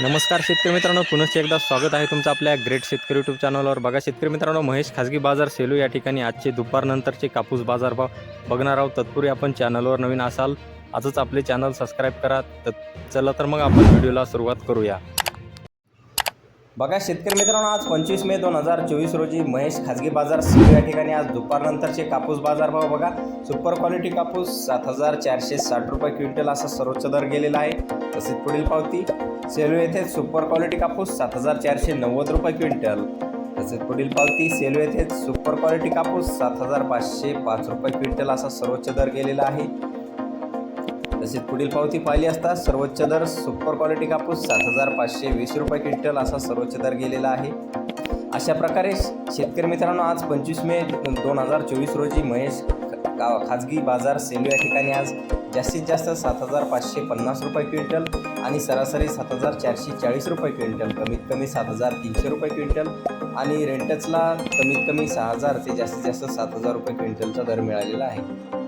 नमस्कार शेतकरी मित्रांनो पुनश्च एकदा स्वागत आहे तुमचं आपल्या ग्रेट शेतकरी यूट्यूब चॅनलवर बघा शेतकरी मित्रांनो महेश खाजगी बाजार सेलू या ठिकाणी आजचे दुपारनंतरचे कापूस बाजार भाव बघणार आहोत. तत्पूर्वी आपण चॅनलवर नवीन असाल आजच आपले चॅनल सबस्क्राईब करा. तर चला तर मग आपण व्हिडिओला सुरुवात करूया. बघा शेतकरी मित्रांनो आज पंचवीस मे दोन हजार चोवीस रोजी महेश खाजगी बाजार सेलू या ठिकाणी आज दुपारनंतरचे कापूस बाजार भाव बघा. सुपर क्वालिटी कापूस सात हजार चारशे साठ रुपये क्विंटल असा सर्वोच्च दर गेलेला आहे. तसेच पुढील पावती सेलू येथे सुपर क्वालिटी कापूस सात हजार चारशे नव्वद रुपये क्विंटल. तसेच पुढील पावती सेलू येथे सुपर क्वालिटी कापूस सात हजार पाचशे पाच रुपये क्विंटल असा सर्वोच्च दर गेलेला आहे. तसेच पुढील पावती पाहिली असता सर्वोच्च दर सुपर क्वालिटी कापूस सात हजार पाचशे वीस रुपये क्विंटल असा सर्वोच्च दर गेलेला आहे. अशा प्रकारे शेतकरी मित्रांनो आज पंचवीस मे दोन हजार चोवीस रोजी महेश खाजगी बाजार सेलू या ठिकाणी आज जास्तीत जास्त सात हजार पाचशे पन्नास रुपये क्विंटल आणि सरासरी सात हजार चारशे चाळीस रुपये क्विंटल कमीत कमी सात हजार तीनशे रुपये क्विंटल आणि रेंटचला कमीत कमी सहा हजार ते जास्तीत जास्त सात हजार रुपये क्विंटलचा दर मिळालेला आहे.